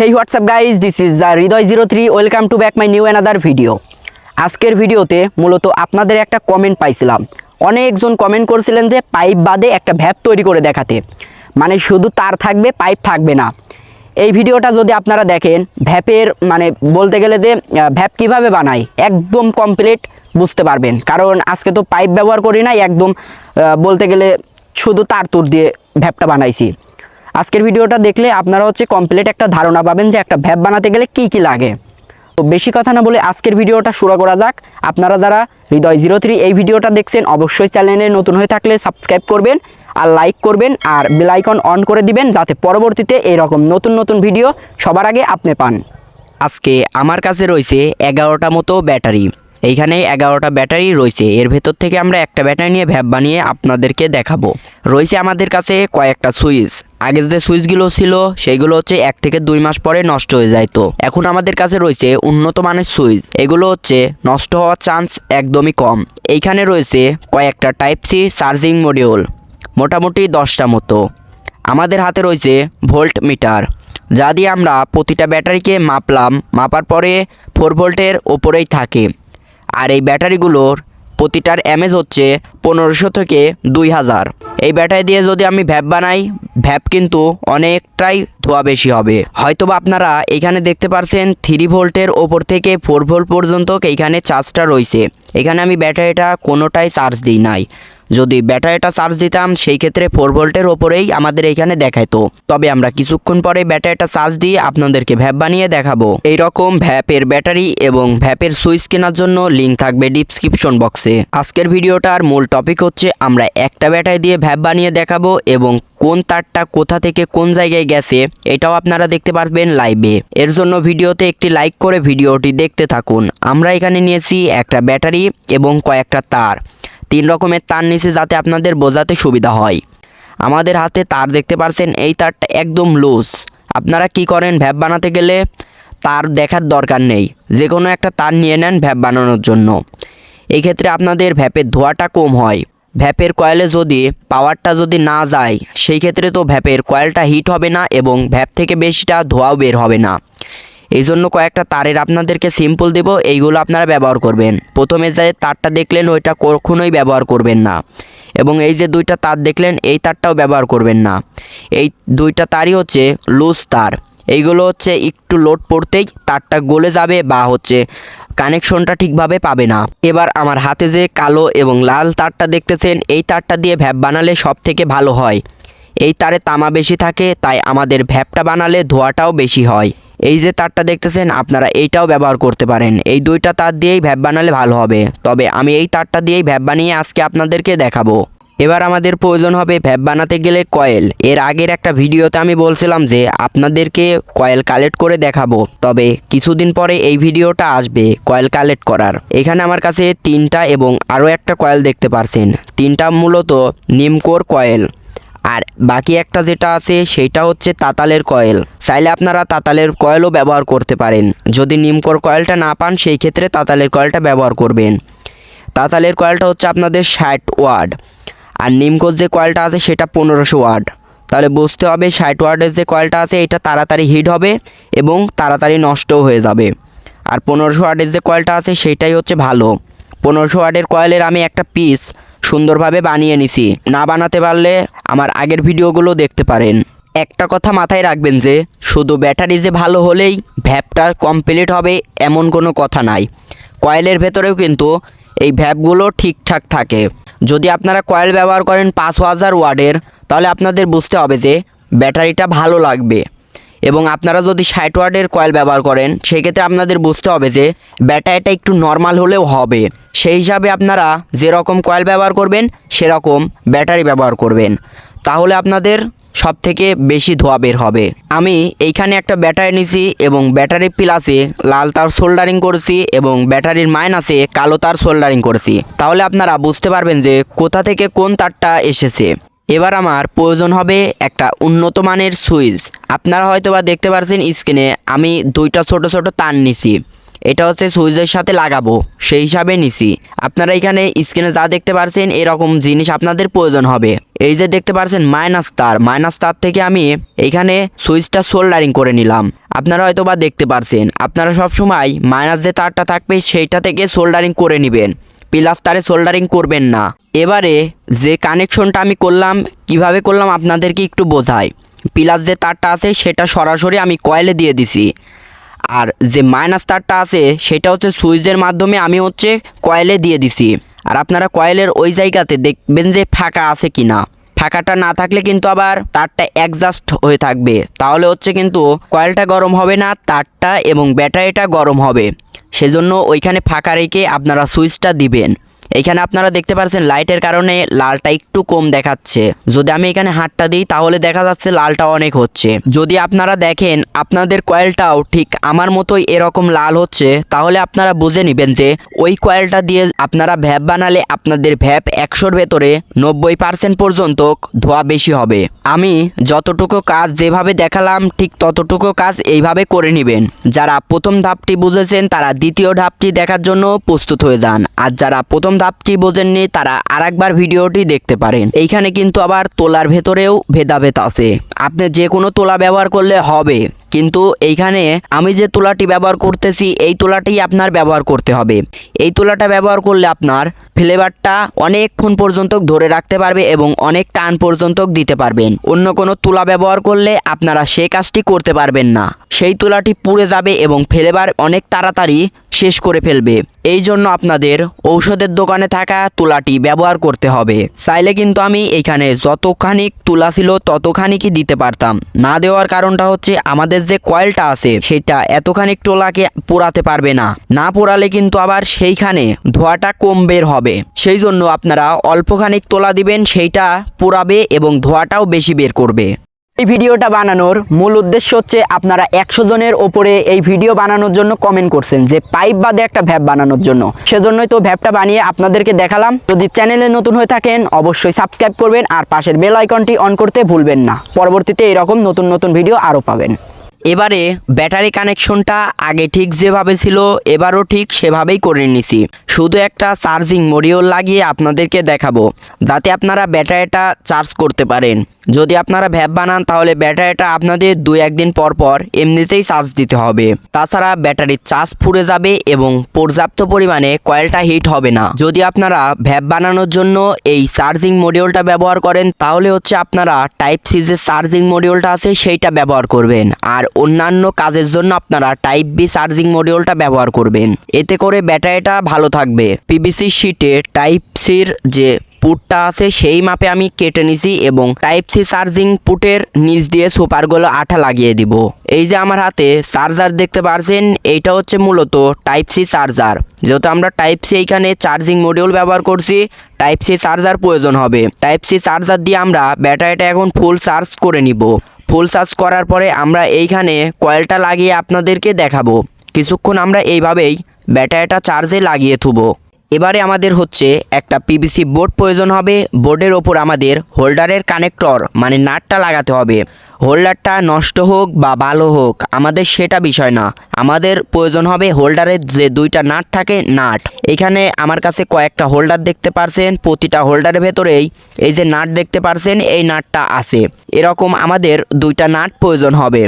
Hey WhatsApp guys this is the Hridoy zero three welcome to back my new another video আজকের ভিডিওতে মূলত আপনাদের একটা comment পাইছিলাম। অনেকজন কমেন্ট করছিলেন যে পাইপ বাদে একটা ভ্যাপ তৈরি করে দেখাতে। মানে শুধু তার থাকবে পাইপ থাকবে না। এই ভিডিওটা যদি আপনারা দেখেন, ভ্যাপের মানে বলতে গেলে যে ভ্যাপ কীভাবে বানায়, একদম কমপ্লিট বুঝতে পারবেন। কারণ আজকে তো পাইপ ব্যবহার করি না একদম বলতে গেলে শুধু তার তুর দিয়ে ভ্যাপটা বানাইছি। আজকের ভিডিওটা দেখলে আপনারা হচ্ছে কমপ্লিট একটা ধারণা পাবেন যে একটা ভ্যাপ বানাতে গেলে কি কি লাগে। তো বেশি কথা না বলে আজকের ভিডিওটা শুরু করা যাক। আপনারা যারা হৃদয় জিরো থ্রি এই ভিডিওটা দেখছেন, অবশ্যই চ্যানেলে নতুন হয়ে থাকলে সাবস্ক্রাইব করবেন আর লাইক করবেন আর বেল আইকন অন করে দিবেন যাতে পরবর্তীতে এরকম নতুন নতুন ভিডিও সবার আগে আপনি পান। আজকে আমার কাছে রয়েছে এগারোটা মতো ব্যাটারি। এইখানে এগারোটা ব্যাটারি রয়েছে। এর ভেতর থেকে আমরা একটা ব্যাটারি নিয়ে ভ্যাপ বানিয়ে আপনাদেরকে দেখাবো। রয়েছে আমাদের কাছে কয়েকটা সুইচ। আগে যে সুইচগুলো ছিল, সেইগুলো হচ্ছে এক থেকে দুই মাস পরে নষ্ট হয়ে যায় তো। এখন আমাদের কাছে রয়েছে উন্নত মানের সুইচ। এগুলো হচ্ছে নষ্ট হওয়ার চান্স একদমই কম। এইখানে রয়েছে কয়েকটা টাইপ সি চার্জিং মডিউল, মোটামুটি দশটা মতো। আমাদের হাতে রয়েছে ভোল্ট মিটার, যা দিয়ে আমরা প্রতিটা ব্যাটারিকে মাপলাম। মাপার পরে ফোর ভোল্টের ওপরেই থাকে। আর এই ব্যাটারিগুলোর প্রতিটার এমএজ হচ্ছে পনেরোশো থেকে দুই হাজার। এই ব্যাটারি দিয়ে যদি আমি ভ্যাপ বানাই, ভ্যাপ কিন্তু অনেকটাই ধোয়া বেশি হবে। হয়তোবা আপনারা এখানে দেখতে পারছেন থ্রি ভোল্টের ওপর থেকে ফোর ভোল্ট পর্যন্ত এইখানে চার্জটা রয়েছে। এখানে আমি ব্যাটারিটা কোনোটাই চার্জ দিই নাই। যদি ব্যাটারিটা চার্জ দিতাম, সেই ক্ষেত্রে ফোর ভোল্টের ওপরেই আমাদের এখানে দেখাইতো। তবে আমরা কিছুক্ষণ পরে ব্যাটারিটা চার্জ দিয়ে আপনাদেরকে ভ্যাপ বানিয়ে দেখাবো। এইরকম ভ্যাপের ব্যাটারি এবং ভ্যাপের সুইচ কেনার জন্য লিঙ্ক থাকবে ডিসক্রিপশন বক্সে আজকের ভিডিওটার মূল টপিক হচ্ছে, আমরা একটা ব্যাটারি দিয়ে ভ্যাপ বানিয়ে দেখাবো এবং কোন তারটা কোথা থেকে কোন জায়গায় গেছে, এটাও আপনারা দেখতে পারবেন লাইভে এর জন্য ভিডিওতে একটি লাইক করে ভিডিওটি দেখতে থাকুন। আমরা এখানে নিয়েছি একটা ব্যাটারি এবং কয়েকটা তার। তিন রকমের তার নিচে যাতে আপনাদের বোঝাতে সুবিধা হয়। আমাদের হাতে তার দেখতে পারছেন, এই তারটা একদম লুজ। আপনারা কি করেন, ভ্যাপ বানাতে গেলে তার দেখার দরকার নেই। যে কোনো একটা তার নিয়ে নেন ভ্যাপ বানানোর জন্য। এই ক্ষেত্রে আপনাদের ভ্যাপের ধোয়াটা কম হয়। ভ্যাপের কয়েলে যদি পাওয়ারটা যদি না যায়, সেই ক্ষেত্রে তো ভ্যাপের কয়েলটা হিট হবে না এবং ভ্যাপ থেকে বেশিটা ধোঁয়াও বের হবে না। এই জন্য কয়েকটা তারের আপনাদেরকে সিম্পল দেব, এইগুলো আপনারা ব্যবহার করবেন। প্রথমে যে তারটা দেখলেন, ওইটা কখনোই ব্যবহার করবেন না। এবং এই যে দুইটা তার দেখলেন, এই তারটাও ব্যবহার করবেন না। এই দুইটা তারই হচ্ছে লুজ তার। এইগুলো হচ্ছে একটু লোড পড়তেই তারটা গলে যাবে বা হচ্ছে কানেকশনটা ঠিকভাবে পাবে না। এবার আমার হাতে যে কালো এবং লাল তারটা দেখতেছেন, এই তারটা দিয়ে ভ্যাপ বানালে সব থেকে ভালো হয়। এই তারে তামা বেশি থাকে, তাই আমাদের ভ্যাপটা বানালে ধোয়াটাও বেশি হয়। এই যে তারটা দেখতেছেন, আপনারা এইটাও ব্যবহার করতে পারেন। এই দুইটা তার দিয়েই ভ্যাপ বানালে ভালো হবে। তবে আমি এই তারটা দিয়েই ভ্যাপ বানিয়ে আজকে আপনাদেরকে দেখাবো। এবার আমাদের প্রয়োজন হবে ভ্যাপ বানাতে গেলে কয়েল। এর আগের একটা ভিডিওতে আমি বলছিলাম যে, আপনাদেরকে কয়েল কালেক্ট করে দেখাবো। তবে কিছুদিন পরে এই ভিডিওটা আসবে, কয়েল কালেক্ট করার। এখানে আমার কাছে তিনটা এবং আরও একটা কয়েল দেখতে পারছেন। তিনটা মূলত নিমকোর কয়েল। আর বাকি একটা যেটা আছে, সেটা হচ্ছে তাতালের কয়েল। চাইলে আপনারা তাতালের কয়েলও ব্যবহার করতে পারেন। যদি নিমকোর কয়েলটা না পান, সেই ক্ষেত্রে তাতালের কয়েলটা ব্যবহার করবেন। তাতালের কয়েলটা হচ্ছে আপনাদের ষাট ওয়ার্ড আর নিমকোর যে কয়েলটা আছে, সেটা পনেরোশো ওয়ার্ড তাহলে বুঝতে হবে ষাট ওয়ার্ডের যে কয়েলটা আছে, এটা তাড়াতাড়ি হিট হবে এবং তাড়াতাড়ি নষ্টও হয়ে যাবে। আর পনেরোশো ওয়ার্ডের যে কয়েলটা আছে, সেটাই হচ্ছে ভালো। পনেরোশো ওয়ার্ডের কয়েলের আমি একটা পিস সুন্দরভাবে বানিয়ে নিছি। না বানাতে পারলে আমার আগের ভিডিওগুলো দেখতে পারেন। একটা কথা মাথায় রাখবেন যে, শুধু ব্যাটারি যে ভালো হলেই ভ্যাপটা কমপ্লিট হবে এমন কোনো কথা নাই। কয়েলের ভেতরেও কিন্তু এই ভ্যাপগুলো ঠিকঠাক থাকে। যদি আপনারা কয়েল ব্যবহার করেন পাঁচ হাজার ওয়ার্ডের তাহলে আপনাদের বুঝতে হবে যে ব্যাটারিটা ভালো লাগবে। এবং আপনারা যদি ষাট ওয়ার্ডের কয়েল ব্যবহার করেন, সেক্ষেত্রে আপনাদের বুঝতে হবে যে ব্যাটারিটা একটু নর্মাল হলেও হবে। সেই হিসাবে আপনারা যেরকম কয়েল ব্যবহার করবেন, সেরকম ব্যাটারি ব্যবহার করবেন। তাহলে আপনাদের সব থেকে বেশি ধোয়া বের হবে। আমি এইখানে একটা ব্যাটারি নিছি এবং ব্যাটারি প্লাসে লাল তার সোল্ডারিং করেছি এবং ব্যাটারির মাইনাসে কালো তার সোল্ডারিং করেছি। তাহলে আপনারা বুঝতে পারবেন যে কোথা থেকে কোন তারটা এসেছে। এবার আমার প্রয়োজন হবে একটা উন্নত মানের সুইচ। আপনারা হয়তো বা দেখতে পারছেন স্ক্রিনে আমি দুইটা ছোট ছোট তার নিছি। এটা হচ্ছে সুইচের সাথে লাগাবো, সেই হিসাবে নিছি। আপনারা এখানে স্ক্রিনে যা দেখতে পারছেন এরকম জিনিস আপনাদের প্রয়োজন হবে। এই যে দেখতে পারছেন মাইনাস তার মাইনাস তার থেকে আমি এখানে সুইচটা সোল্ডারিং করে নিলাম। আপনারা হয়তো বা দেখতে পারছেন, আপনারা সবসময় মাইনাস যে তারটা থাকবে সেইটা থেকে সোল্ডারিং করে নেবেন। প্লাস তারে সোল্ডারিং করবেন না। এবারে যে কানেকশনটা আমি করলাম, কীভাবে করলাম আপনাদেরকে একটু বোঝাই। প্লাস যে তারটা আছে, সেটা সরাসরি আমি কয়েলে দিয়ে দিছি। আর যে মাইনাস তারটা আছে, সেটা হচ্ছে সুইচের মাধ্যমে আমি হচ্ছে কয়েলে দিয়ে দিছি। আর আপনারা কয়েলের ওই জায়গাতে দেখবেন যে ফাঁকা আছে কি না ফাঁকাটা না থাকলে কিন্তু আবার তারটা অ্যাডজাস্ট হয়ে থাকবে। তাহলে হচ্ছে কিন্তু কয়েলটা গরম হবে না, তারটা এবং ব্যাটারিটা গরম হবে। সেজন্য ওইখানে ফাঁকা রেখে আপনারা সুইচটা দিবেন। এইখানে আপনারা দেখতে পাচ্ছেন লাইটের কারণে লালটা একটু কম দেখাচ্ছে। যদি আমি এখানে হাতটা দিই, তাহলে দেখা যাচ্ছে লালটা অনেক হচ্ছে। যদি আপনারা দেখেন, আপনাদের কয়েলটাও ঠিক আমার মতোই এরকম লাল হচ্ছে, তাহলে আপনারা বুঝে নেবেন যে ওই কয়েলটা দিয়ে আপনারা ভ্যাপ বানালে আপনাদের ভ্যাপ একশোর ভেতরে নব্বই পার্সেন্ট পর্যন্ত ধোয়া বেশি হবে। আমি যতটুকু কাজ যেভাবে দেখালাম, ঠিক ততটুকু কাজ এইভাবে করে নেবেন। যারা প্রথম ধাপটি বুঝেছেন, তারা দ্বিতীয় ধাপটি দেখার জন্য প্রস্তুত হয়ে যান। আর যারা প্রথম ধাপটি বোঝেননি, তারা আরেকবার ভিডিওটি দেখতে পারেন। এইখানে কিন্তু আবার তোলার ভেতরেও ভেদাভেদ আছে। আপনি যে কোনো তোলা ব্যবহার করলে হবে। কিন্তু এইখানে আমি যে তুলাটি ব্যবহার করতেছি, এই তুলাটি আপনার ব্যবহার করতে হবে। এই তুলাটা ব্যবহার করলে আপনার ফ্লেভারটা অনেকক্ষণ পর্যন্ত ধরে রাখতে পারবে এবং অনেক টান পর্যন্ত দিতে পারবেন। অন্য কোনো তুলা ব্যবহার করলে আপনারা সে কাজটি করতে পারবেন না। সেই তুলাটি পুড়ে যাবে এবং ফ্লেভার অনেক তাড়াতাড়ি শেষ করে ফেলবে। এই জন্য আপনাদের ঔষধের দোকানে থাকা তুলাটি ব্যবহার করতে হবে। চাইলে কিন্তু আমি এইখানে যতখানি তুলা ছিল ততখানিকই দিতে পারতাম। না দেওয়ার কারণটা হচ্ছে আমাদের যে কয়েলটা আছে, সেটা এতখানি টোলাকে পোড়াতে পারবে না। না পোড়ালে কিন্তু আবার সেইখানে ধোঁয়াটা কম বের হবে। সেই জন্য আপনারা অল্পখানিক তোলা দিবেন, সেইটা পোড়াবে এবং ধোঁয়াটাও বেশি বের করবে। এই ভিডিওটা বানানোর মূল উদ্দেশ্য হচ্ছে আপনারা একশো জনের ওপরে এই ভিডিও বানানোর জন্য কমেন্ট করছেন যে পাইপ বাদে একটা ভ্যাপ বানানোর জন্য। সেজন্যই তো ভ্যাপটা বানিয়ে আপনাদেরকে দেখালাম। যদি চ্যানেলে নতুন হয়ে থাকেন, অবশ্যই সাবস্ক্রাইব করবেন আর পাশের বেল আইকনটি অন করতে ভুলবেন না। পরবর্তীতে এরকম নতুন নতুন ভিডিও আরও পাবেন। এবারে ব্যাটারি কানেকশনটা আগে ঠিক যেভাবে ছিল, এবারও ঠিক সেভাবেই করে নিছি। শুধু একটা চার্জিং মডিউল লাগিয়ে আপনাদেরকে দেখাবো, যাতে আপনারা ব্যাটারিটা চার্জ করতে পারেন। যদি আপনারা ভ্যাপ বানান, তাহলে ব্যাটারিটা আপনাদের দুই একদিন পর পর এমনিতেই চার্জ দিতে হবে। তাছাড়া ব্যাটারির চার্জ ফুরে যাবে এবং পর্যাপ্ত পরিমাণে কয়েলটা হিট হবে না। যদি আপনারা ভ্যাপ বানানোর জন্য এই চার্জিং মডিউলটা ব্যবহার করেন, তাহলে হচ্ছে আপনারা টাইপ সি যে চার্জিং মডিউলটা আছে, সেইটা ব্যবহার করবেন। আর অন্যান্য কাজের জন্য আপনারা টাইপ বি চার্জিং মডিউলটা ব্যবহার করবেন। এতে করে ব্যাটারিটা ভালো থাকবে। পিবিসি শিটে টাইপ সির যে পুটটা আছে, সেই মাপে আমি কেটে নিছি এবং টাইপ সি চার্জিং পুটের নিচ দিয়ে সুপারগুলো আঠা লাগিয়ে দিব। এই যে আমার হাতে চার্জার দেখতে পারছেন, এইটা হচ্ছে মূলত টাইপ সি চার্জার যেহেতু আমরা টাইপ সি এইখানে চার্জিং মডিউল ব্যবহার করছি টাইপ সি চার্জার প্রয়োজন হবে। টাইপ সি চার্জার দিয়ে আমরা ব্যাটারিটা এখন ফুল চার্জ করে নিব। ফুল চার্জ করার পরে আমরা এইখানে কয়েলটা লাগিয়ে আপনাদেরকে দেখাবো। কিছুক্ষণ আমরা এইভাবেই ব্যাটারিটা চার্জে লাগিয়ে থুবো। এবারে আমাদের হচ্ছে একটা পিভিসি বোর্ড প্রয়োজন হবে। বোর্ডের ওপর আমাদের হোল্ডারের কানেক্টর মানে নাটটা লাগাতে হবে। হোল্ডারটা নষ্ট হোক বা ভালো হোক, আমাদের সেটা বিষয় না। আমাদের প্রয়োজন হবে হোল্ডারের যে দুইটা নাট থাকে, নাট। এখানে আমার কাছে কয়েকটা হোল্ডার দেখতে পারছেন, প্রতিটা হোল্ডারের ভেতরেই এই যে নাট দেখতে পারছেন, এই নাটটা আছে। এরকম আমাদের দুইটা নাট প্রয়োজন হবে।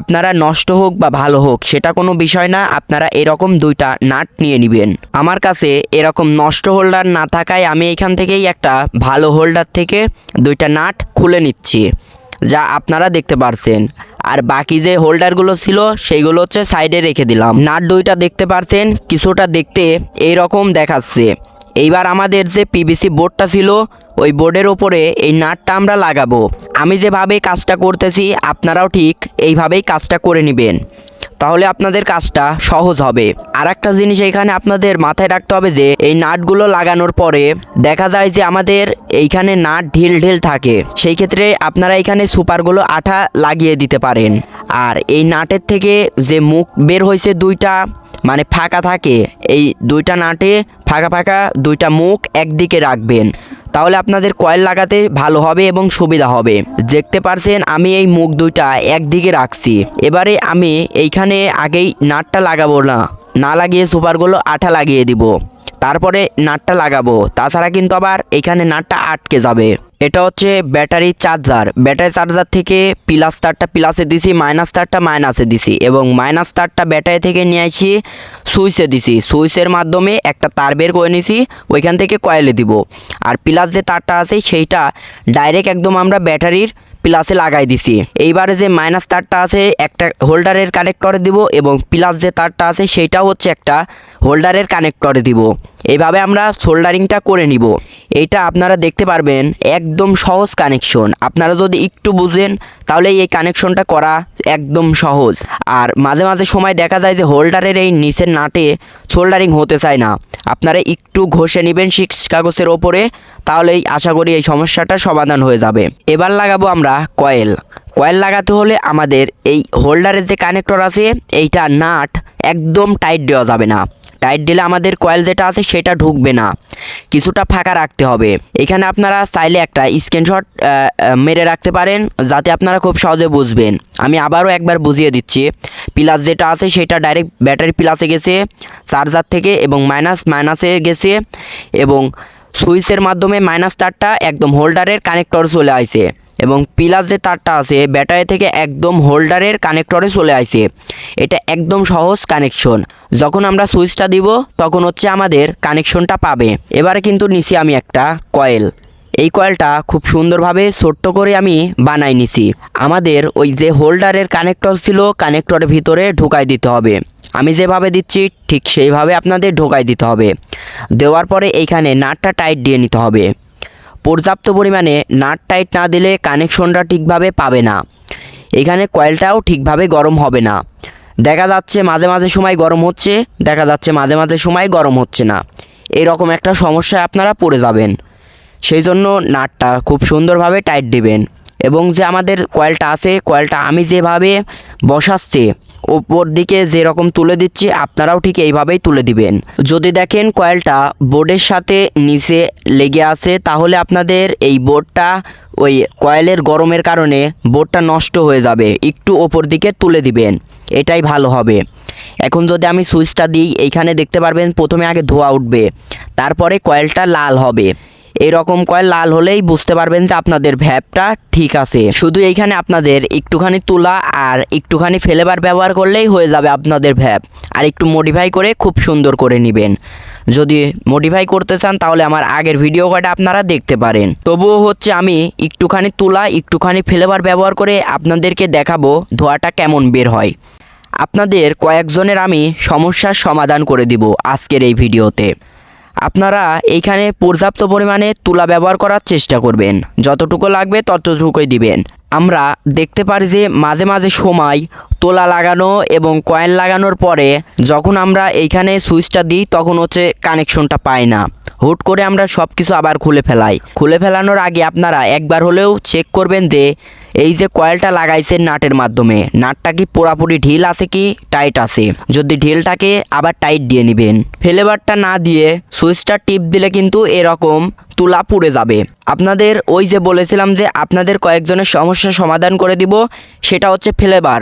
আপনারা নষ্ট হোক বা ভালো হোক, সেটা কোনো বিষয় না, আপনারা এরকম দুইটা নাট নিয়ে নেবেন। আমার কাছে এরকম নষ্ট হোল্ডার না থাকায় আমি এখান থেকেই একটা ভালো হোল্ডার থেকে দুইটা নাট খুলে নিচ্ছি, যা আপনারা দেখতে পারছেন। আর বাকি যে হোল্ডারগুলো ছিল, সেইগুলো হচ্ছে সাইডে রেখে দিলাম। নাট দুইটা দেখতে পারছেন, কিছুটা দেখতে এই রকম দেখাচ্ছে। এইবার আমাদের যে পিভিসি বোর্ডটা ছিল ওই বোর্ডের ওপরে এই নাটটা আমরা লাগাবো। আমি যেভাবে কাজটা করতেছি, আপনারাও ঠিক এইভাবেই কাজটা করে নেবেন। তাহলে আপনাদের কাজটা সহজ হবে। আর একটা জিনিস এখানে আপনাদের মাথায় রাখতে হবে যে, এই নাটগুলো লাগানোর পরে দেখা যায় যে আমাদের এইখানে নাট ঢিল ঢিল থাকে। সেই ক্ষেত্রে আপনারা এখানে সুপারগুলো আঠা লাগিয়ে দিতে পারেন। আর এই নাটের থেকে যে মুখ বের হয়েছে দুইটা মানে ফাঁকা থাকে, এই দুইটা নাটে ফাঁকা ফাঁকা দুইটা মুখ একদিকে রাখবেন। তাহলে আপনাদের কয়েল লাগাতে ভালো হবে এবং সুবিধা হবে। দেখতে পারছেন, আমি এই মুখ দুইটা একদিকে রাখছি। এবারে আমি এইখানে আগেই নাটটা লাগাবো না। না লাগিয়ে সুপারগুলো আঠা লাগিয়ে দিব। তারপরে নাটটা লাগাবো। তাছাড়া কিন্তু আবার এখানে নাটটা আটকে যাবে। এটা হচ্ছে ব্যাটারি চার্জার। ব্যাটারি চার্জার থেকে প্লাস তারটা প্লাসে দিছি মাইনাস তারটা মাইনাসে দিছি এবং মাইনাস তারটা ব্যাটারি থেকে নিয়ে আসি সুইচে দিছি। সুইচের মাধ্যমে একটা তার বের করে নিছি, ওইখান থেকে কয়েলে দিব। আর প্লাস যে তারটা আছে সেইটা ডাইরেক্ট একদম আমরা ব্যাটারির প্লাসে লাগাই দিছি। এইবারে যে মাইনাস তারটা আছে একটা হোল্ডারের কানেক্টরে দিব এবং প্লাস যে তারটা আছে সেইটাও হচ্ছে একটা হোল্ডারের কানেক্টরে দিব। এইভাবে আমরা সোল্ডারিংটা করে নিব। এইটা আপনারা দেখতে পারবেন, একদম সহজ কানেকশন আপনারা যদি একটু বুঝেন, তাহলে এই কানেকশনটা করা একদম সহজ। আর মাঝে মাঝে সময় দেখা যায় যে হোল্ডারের এই নিচের নাটে সোল্ডারিং হতে চায় না। আপনারা একটু ঘষে নেবেন সিক্স কাগজের ওপরে, তাহলেই আশা করি এই সমস্যাটা সমাধান হয়ে যাবে। এবার লাগাবো আমরা কয়েল কয়েল লাগাতে হলে আমাদের এই হোল্ডারের যে কানেক্টর আছে, এইটা নাট একদম টাইট দেওয়া যাবে না। টাইট দিলে আমাদের কয়েল যেটা আছে সেটা ঢুকবে না। কিছুটা ফাঁকা রাখতে হবে। এখানে আপনারা চাইলে একটা স্ক্রিনশট মেরে রাখতে পারেন, যাতে আপনারা খুব সহজে বুঝবেন। আমি আবারও একবার বুঝিয়ে দিচ্ছি। প্লাস যেটা আছে সেটা ডাইরেক্ট ব্যাটারি প্লাসে গেছে চার্জার থেকে এবং মাইনাস মাইনাসে গেছে এবং সুইচের মাধ্যমে মাইনাস তারটা একদম হোল্ডারের কানেক্টর চলে আসে এবং পিলার যে তারটা আছে, ব্যাটারি থেকে একদম হোল্ডারের কানেক্টরে চলে আসে এটা একদম সহজ কানেকশন। যখন আমরা সুইচটা দিব, তখন হচ্ছে আমাদের কানেকশনটা পাবে। এবারে কিন্তু নিছি আমি একটা কয়েল। এই কয়েলটা খুব সুন্দরভাবে ছোট্ট করে আমি বানাই নিছি। আমাদের ওই যে হোল্ডারের কানেক্টর ছিল, কানেক্টরের ভিতরে ঢুকাই দিতে হবে। আমি যেভাবে দিচ্ছি, ঠিক সেইভাবে আপনাদের ঢোকাই দিতে হবে। দেওয়ার পরে এইখানে নাটটা টাইট দিয়ে নিতে হবে। পর্যাপ্ত পরিমাণে নাট টাইট না দিলে কানেকশনটা ঠিকভাবে পাবে না। এখানে কয়েলটাও ঠিকভাবে গরম হবে না। দেখা যাচ্ছে মাঝে মাঝে সময় গরম হচ্ছে, দেখা যাচ্ছে মাঝে মাঝে সময় গরম হচ্ছে না। এরকম একটা সমস্যায় আপনারা পড়ে যাবেন। সেই জন্য নাটটা খুব সুন্দরভাবে টাইট দিবেন। এবং যে আমাদের কয়েলটা আছে, কয়েলটা আমি যেভাবে বসাচ্ছি ওপর দিকে যেরকম তুলে দিচ্ছি, আপনারাও ঠিক এইভাবেই তুলে দিবেন। যদি দেখেন কয়েলটা বোর্ডের সাথে নিচে লেগে আছে, তাহলে আপনাদের এই বোর্ডটা ওই কয়েলের গরমের কারণে বোর্ডটা নষ্ট হয়ে যাবে। একটু ওপর দিকে তুলে দিবেন, এটাই ভালো হবে। এখন যদি আমি সুইচটা দিই, এইখানে দেখতে পারবেন প্রথমে আগে ধোয়া উঠবে, তারপরে কয়েলটা লাল হবে। এরকম কয় লাল হলেই বুঝতে পারবেন যে আপনাদের ভ্যাপটা ঠিক আছে। শুধু এইখানে আপনাদের একটুখানি তুলা আর একটুখানি ফেলেবার ব্যবহার করলেই হয়ে যাবে আপনাদের ভ্যাপ। আর একটু মডিফাই করে খুব সুন্দর করে নেবেন। যদি মডিফাই করতে চান তাহলে আমার আগের ভিডিও কয়টা আপনারা দেখতে পারেন। তবুও হচ্ছে আমি একটুখানি তুলা, একটুখানি ফেলেবার ব্যবহার করে আপনাদেরকে দেখাবো ধোয়াটা কেমন বের হয়। আপনাদের কয়েকজনের আমি সমস্যার সমাধান করে দিব আজকের এই ভিডিওতে আপনারা এইখানে পর্যাপ্ত পরিমাণে তুলা ব্যবহার করার চেষ্টা করবেন। যতটুকু লাগবে ততটুকুই দিবেন। আমরা দেখতে পারি যে মাঝে মাঝে সময় তোলা লাগানো এবং কয়েন লাগানোর পরে যখন আমরা এইখানে সুইচটা দিই তখন হচ্ছে কানেকশনটা পাই না। হুট করে আমরা সব কিছু আবার খুলে ফেলাই। খুলে ফেলানোর আগে আপনারা একবার হলেও চেক করবেন যে এই যে কয়েলটা লাগাইছেন নাটের মাধ্যমে, নাটটা কি পুরাপুরি ঢিল আছে কি? টাইট আছে। যদি ঢিলটাকে আবার টাইট দিয়ে নেবেন। ফেলেবারটা না দিয়ে সুইচটা টিপ দিলে কিন্তু এরকম তুলা পুড়ে যাবে। আপনাদের ওই যে বলেছিলাম যে আপনাদের কয়েকজনের সমস্যার সমাধান করে দিব, সেটা হচ্ছে ফ্লেভার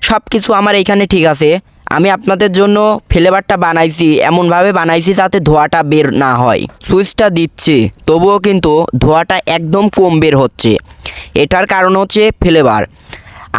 সব কিছু আমার এইখানে ঠিক আছে। আমি আপনাদের জন্য ফ্লেভারটা বানাইছি, এমনভাবে বানাইছি যাতে ধোঁয়াটা বের না হয়। সুইচটা দিচ্ছি, তবুও কিন্তু ধোঁয়াটা একদম কম বের হচ্ছে। এটার কারণ হচ্ছে ফ্লেভার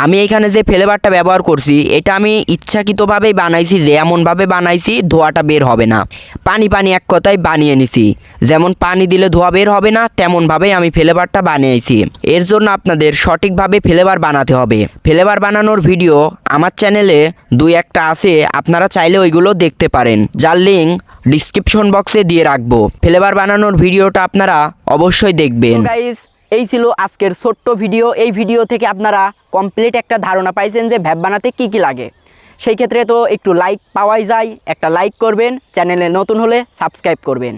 আমি এখানে যে ফ্লেভারটা ব্যবহার করছি, এটা আমি ইচ্ছাকৃতভাবেই বানাইছি যে এমনভাবে বানাইছি, ধোঁয়াটা বের হবে না। পানি পানি এক কথায় বানিয়ে নিছি। যেমন পানি দিলে ধোঁয়া বের হবে না, তেমনভাবেই আমি ফ্লেভারটা বানিয়েছি। এর জন্য আপনাদের সঠিকভাবে ফ্লেভার বানাতে হবে। ফ্লেভার বানানোর ভিডিও আমার চ্যানেলে দুই একটা আছে, আপনারা চাইলে ওইগুলো দেখতে পারেন। যার লিঙ্ক ডিসক্রিপশন বক্সে দিয়ে রাখব। ফ্লেভার বানানোর ভিডিওটা আপনারা অবশ্যই দেখবেন। এই ছিল আজকের ছোট্ট ভিডিও। এই ভিডিও থেকে আপনারা কমপ্লিট একটা ধারণা পাইছেন যে ভ্যাব বানাতে কী কী লাগে। সেই ক্ষেত্রে তো একটু লাইক পাওয়াই যায়। একটা লাইক করবেন চ্যানেলে নতুন হলে সাবস্ক্রাইব করবেন।